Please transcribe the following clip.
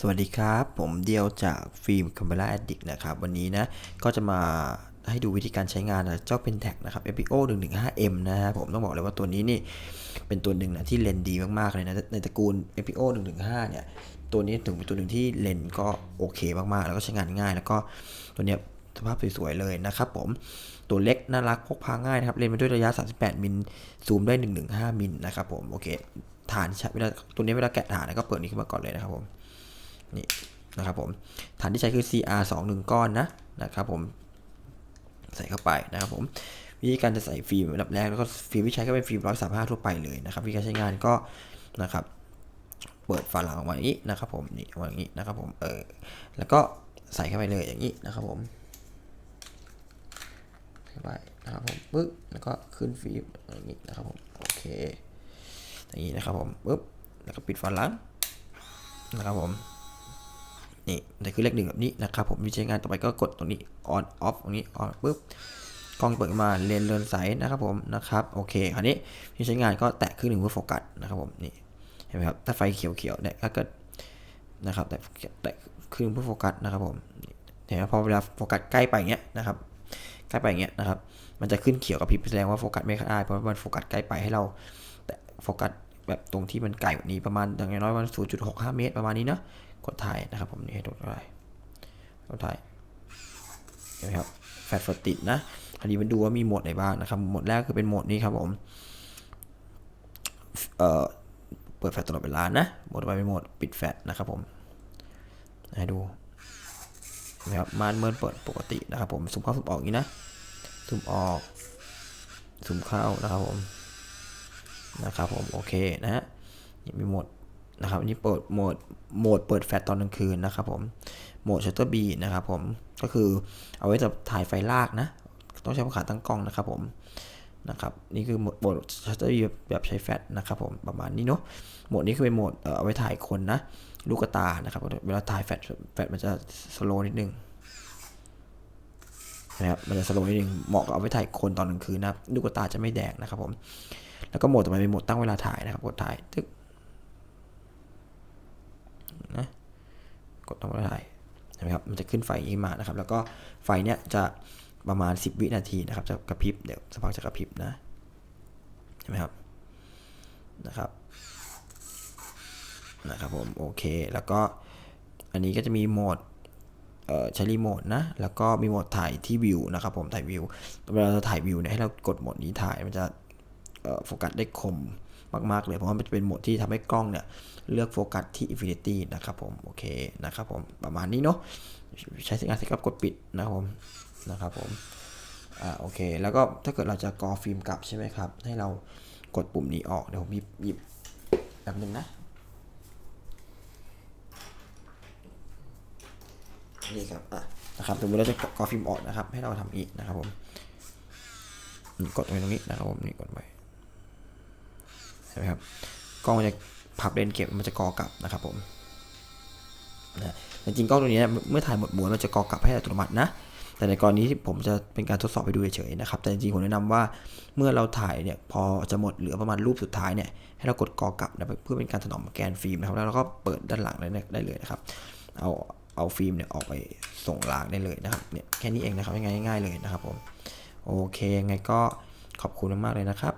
สวัสดีครับ ผมเดียวจากฟิล์ม Camera Addict นะครับ วันนี้นะ ก็จะมาให้ดูวิธีการใช้งานนะเจ้า Pentax นะครับ FPO 115M นะฮะผมต้องบอกเลยว่าตัวนี้นี่ เป็นตัวหนึ่งนะที่เลนดีมากๆเลยนะ ในตระกูล FPO 115 เนี่ย ตัวนี้ถึงเป็นตัวหนึ่งที่เลนก็โอเคมากๆ แล้วก็ใช้งานง่าย แล้วก็ตัวเนี้ยสภาพสวยๆเลยนะครับผมตัวเล็กน่ารักพกพาง่ายนะครับเลนส์มาด้วยระยะ 38 มิลซูมได้ 115 มิลนะครับผมโอเคฐานใช้เวลาตัวนี้เวลาแกะฐานก็เปิดนี้ขึ้นมาก่อนเลยนะครับผม นี่นะครับผมฐานที่ใช้คือ CR 2 1ก้อนนะนะครับผมใส่เข้าไปนะครับผมวิธีการจะใส่ฟิล์มอันดับแรกแล้วก็ฟิล์มที่ใช้ก็เป็นฟิล์ม135ทั่วไปเลยนะครับวิธีการใช้งานก็นะครับเปิดฝาหลังออกมาอย่างนี้นะครับผมนี่ออกมาอย่างนี้นะครับผมเออแล้วก็ใส่เข้าไปเลยอย่างนี้นะครับผมเข้าไปนะครับผมปึ๊บแล้วก็ขึ้นฟิล์มอย่างนี้นะครับผมโอเคอย่างนี้นะครับผมปึ๊บแล้วก็ปิดฝาหลังนะครับผม นี่แต่คือเลขหนึ่งแบบนี้นะครับผมวิธีงานต่อไปก็กดตรงนี้ on off ตรงนี้ on ปุ๊บกล้องเปิดมาเลนเรือนใสนะครับผมนะครับโอเคคราวนี้วิธีใช้งานก็แตะครึ่งหนึ่งเพื่อโฟกัสนะครับผมนี่เห็นไหมครับถ้าไฟเขียวๆเนี่ยถ้าเกิดนะครับแต่แต่ครึ่งเพื่อโฟกัสนะครับผมเห็นไหมพอเวลาโฟกัสใกล้ไปเงี้ยนะครับใกล้ไปเงี้ยนะครับมันจะขึ้นเขียวกับพริบแสดงว่าโฟกัสไม่ได้เพราะว่ามันโฟกัสใกล้ไปให้เราแต่โฟกัส แบบตรงที่มันไกลกว่านี้ประมาณอย่างน้อยมาณ0.65 เมตรประมาณนี้นะกดถ่ายนะครับผมนี่ให้ดูได้กดถ่ายเห็นไหมครับแฟลชติดนะอันนี้มันดูว่ามีโหมดไหนบ้างนะครับโหมดแรกคือเป็นโหมดนี้ครับผมเอ่อเปิดแฟลชตลอดเวลานะโหมดไปเป็นโหมดปิดแฟลชนะครับผมให้ดูนะครับม่านเมินเปิดปกตินะครับผมซูมเข้าซูมออกงนี้นะซูมออกซูมเข้านะครับผม นะครับผมโอเคนะฮะนี่มีโหมดนะครับอันนี้เปิดโหมดโหมดเปิดแฟลชตอนกลางคืนนะครับผมโหมดชัตเตอร์บีนะครับผมก็คือเอาไว้จะถ่ายไฟลากนะ ต้องใช้ขาตั้งกล้องนะครับผมนะครับนี่คือโหมดโหมดชัตเตอร์บีแบบใช้แฟลชนะครับผมประมาณนี้เนาะโหมดนี้คือเป็นโหมดเอาไว้ถ่ายคนนะลูกตานะครับเวลาถ่ายแฟลชแฟลชมันจะสโลว์นิดนึงนะครับมันจะสโลว์นิดนึงเหมาะกับเอาไว้ถ่ายคนตอนกลางคืนนะลูกตาจะไม่แดงนะครับผม แล้วก็โหมดต่อไปเป็นโหมดตั้งเวลาถ่ายนะครับ กดถ่ายตึ๊กนะกดตั้งเวลาถ่ายเห็นไหมครับ มันจะขึ้นไฟนี้มานะครับ แล้วก็ไฟเนี้ยจะประมาณ 10 วินาทีนะครับ จะกระพริบ เดี๋ยวสักพักจะกระพริบนะเห็นไหมครับ นะครับ นะครับผม โอเค แล้วก็อันนี้ก็จะมีโหมดเอ่อใช้รีโมทนะ แล้วก็มีโหมดถ่ายที่วิวนะครับผม ถ่ายวิว เวลาเราถ่ายวิวเนี่ยให้เรากดโหมดนี้ถ่าย มันจะ โฟกัสได้คมมาก ๆ เลย เพราะว่ามันจะเป็นโหมดที่ทำให้กล้องเนี่ย เลือกโฟกัสที่ Infinity นะครับผม โอเคนะครับผม ประมาณนี้เนาะใช้สัญญาณเสร็จก็กดปิดนะครับผมนะครับผมอ่าโอเค แล้วก็ถ้าเกิดเราจะกอฟิล์มกลับใช่ไหมครับ ให้เรากดปุ่มนี้ออก เดี๋ยวผมหยิบหยิบแบบนึงนะนี่ครับอะนะครับสมมติเราจะกอฟิล์มออกนะครับ ให้เราทำอีกนะครับผมกดไปตรงนี้นะครับผมนี่กดไป ไหมครับกล้องมันจะพับเลนเก็บมันจะกอกลับนะครับผมนะจริงกล้องตัวนี้เมื่อถ่ายหมดมวนมันจะกอกลับให้อัตโนมัตินะ แต่ในกรณีที่ผมจะเป็นการทดสอบไปดูเฉยๆนะครับ แต่จริงๆผมแนะนำว่าเมื่อเราถ่ายเนี่ยพอจะหมดเหลือประมาณรูปสุดท้ายเนี่ยให้เรากดกอกลับนะเพื่อเป็นการถนอมแกนฟิล์มนะครับแล้วเราก็เปิดด้านหลังได้เลยนะครับ เอาเอาฟิล์มเนี่ยออกไปส่งล้างได้เลยนะครับเนี่ยแค่นี้เองนะครับง่ายๆเลยนะครับผมโอเคยังไงก็ขอบคุณมากๆเลยนะครับ